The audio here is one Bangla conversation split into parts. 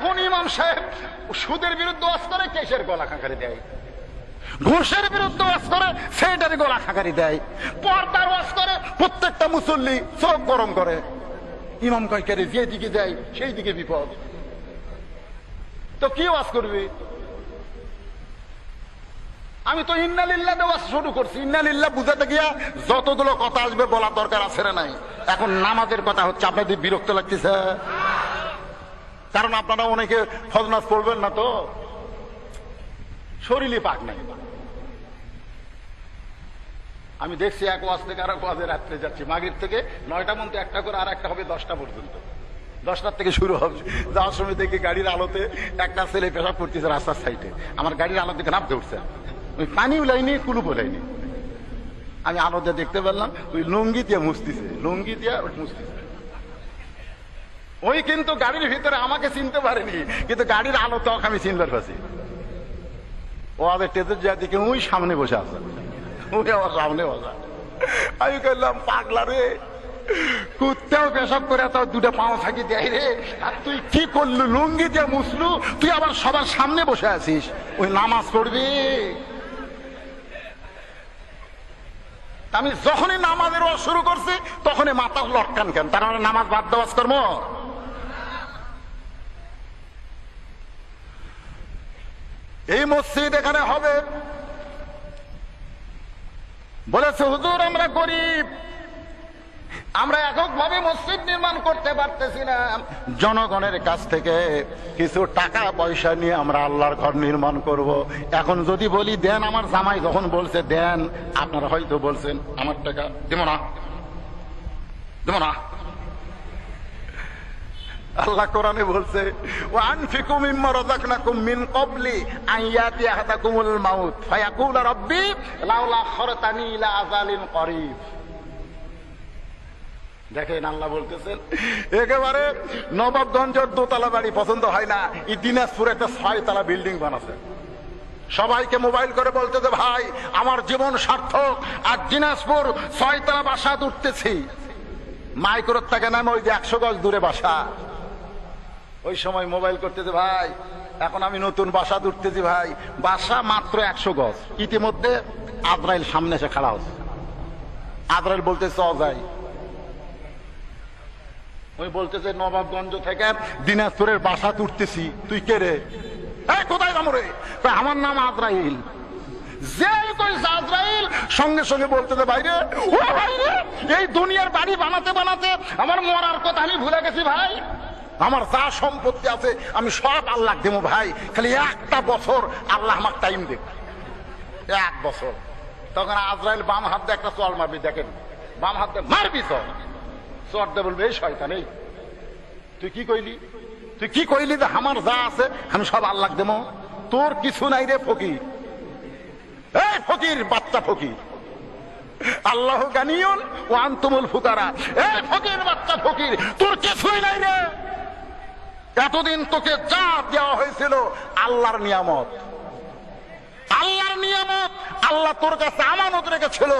এখন ইমাম সাহেব সুদের বিরুদ্ধে ওয়াজ করে কেসের গলা খাঁকারি দেয়। ঘুষের বিরুদ্ধে ওয়াজ করে গলা খাঁকারি দেয়। পর্দার ওয়াজ করে প্রত্যেকটা মুসল্লি চোখ গরম করে। ইমাম কয় কেরে যে দিকে যায় সেই দিকে বিপদ। তো কি ওয়াজ করবি? আমি তো ইন্নালিল্লাহ দেওয়া শুরু করছি। ইন্নালিল্লাহ বুঝাতে গিয়া যতগুলো কথা আসবে বলার দরকার আছে না নাই। এখন নামাজের কথা হচ্ছে আপনাদের বিরক্ত লাগতেছে। কারণ আপনারা অনেকে ফজনাজ পড়বেন না তো? শরীরই পাক নাই। আমি দেখছি এক ওয়াজ থেকে আর এক ওয়াজে রাত্রে যাচ্ছি। মাগির থেকে নয়টা মধ্যে একটা করে আর একটা হবে দশটা পর্যন্ত। দশটার থেকে শুরু হবে। যাওয়ার সময় দেখি গাড়ির আলোতে একটা ছেলে পেশাব করতেছে রাস্তার সাইডে। আমার গাড়ির আলো থেকে নামতে উঠছে। ওই পানি উলাইনি, কুলু উলাইনি আমি আলোতে দেখতে পেলাম ওই লুঙ্গি দিয়ে মুছতেছে। লুঙ্গি দিয়ে ওই মুছতেছে। ওই কিন্তু গাড়ির ভিতরে আমাকে চিনতে পারেনি, কিন্তু গাড়ির আলো তখন আমি চিনবার পারছি। ও আদের টেজের যা ওই সামনে বসে আছে। ওই আমার সামনে বসা আমি করলাম পাগলা রে, কুত্তেও পেশাব করে তাও দুটো পাও থাকি দেয় রে। আর তুই কি করলু, লুঙ্গি দিয়ে মুসলু তুই আবার সবার সামনে বসে আছিস। ওই নামাজ পড়বি। আমি যখনই নামাজের শুরু করছি, তখনই মাথা লটকান কেন? তার মানে নামাজ বাদ দেওয়াজ কর্ম? এই মসজিদ এখানে হবে। বলেছে, হুজুর, আমরা গরিব। আমরা এককভাবে মসজিদ নির্মাণ করতে পারতেছি না। জনগণের কাছ থেকে কিছু টাকা পয়সা নিয়ে আমরা আল্লাহর ঘর নির্মাণ করব। এখন যদি বলি, দেন, আমার জামাই যখন বলছে, দেন, আপনারা হয়তো বলছেন, আমার টাকা দেব না। দেব না। আল্লাহ কোরআনে বলছে দেখেন আল্লাহ বলতেছেন, একেবারে নবাবগঞ্জের দোতলা বাড়ি পছন্দ হয় না, এই দিনাজপুর একটা ছয়তলা বিল্ডিং বানাছে। সবাইকে মোবাইল করে বলতেছে ভাই, আমার জীবন সার্থক আর দিনাজপুর ছয়তলা বাসা উঠতেছি মাইক্রোর থেকে নামে ওই যে একশো গজ দূরে বাসা। ওই সময় মোবাইল করতেছে, ভাই, এখন আমি নতুন বাসা উঠতেছি ভাই। বাসা মাত্র একশো গজ। ইতিমধ্যে আদ্রাইল সামনে এসে খাড়া হচ্ছে। আদ্রাইল বলতেছে অজাই ওই বলতেছে, নবাবগঞ্জ থেকে দিনাজপুরের বাসা উঠতেছি তুই কে রে? কোথায় যাব রে? আমার নাম আদ্রাইল যে কইছে আজরাইল? সঙ্গে সঙ্গে বলতেছে বাইরে ও ভাইরে এই দুনিয়ার বাড়ি বানাতে বানাতে আমার মরার কথা আমি ভুলে গেছি, ভাই। আমার যা সম্পত্তি আছে, আমি সব আল্লাহ দেবো ভাই। খালি একটা বছর আল্লাহ আমার টাইম দেব। এক বছর। তখন আজরাইল বাম হাত দিয়ে একটা চল মারবি, দেখেন। বাম হাত দিয়ে মারবি তো চর দিয়ে বলবে, এই শয়তান, এই। তুই কি কইলি? তুই কি কইলি যে আমার যা আছে, আমি সব আল্লাহ দেবো? তোর কিছু নাই রে ফকির। এই ফকির, বাচ্চা ফকির। আল্লাহ গানিয়ন ও আন্তমুল ফুকারা। এই ফকির, বাচ্চা ফকির, তোর কিছুই নাই রে। এতদিন তোকে যা দেওয়া হয়েছিল, আল্লাহর নিয়ামত। আল্লাহর নিয়ামত আল্লাহ তোর কাছে আমানত রেখেছিল।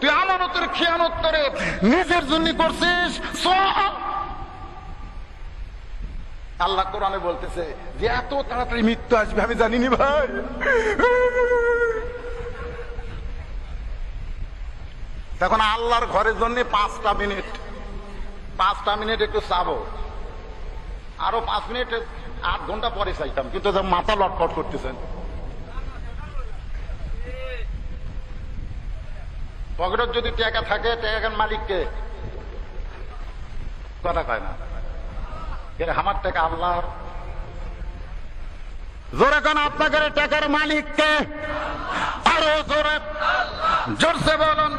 তুই আমানতের খেয়ানত করে নিজের জন্য করছিস আল্লাহ কোরআনে বলতেছে যে, এত তাড়াতাড়ি মৃত্যু আসবে, আমি জানিনি ভাই। তখন আল্লাহর ঘরের জন্য পাঁচটা মিনিট পাঁচটা মিনিট একটু চাবো। আরও পাঁচ মিনিট, আট ঘণ্টা পরে চাইতাম, কিন্তু মাথা লটফট করতেছেন পকেটত যদি টাকা থাকে, টাকার মালিককে। কথা কয় না। আমার টাকা আল্লাহর। জোরে কেন আপনাদের টাকার মালিককে। আরও জোরে। জোরসে বলুন।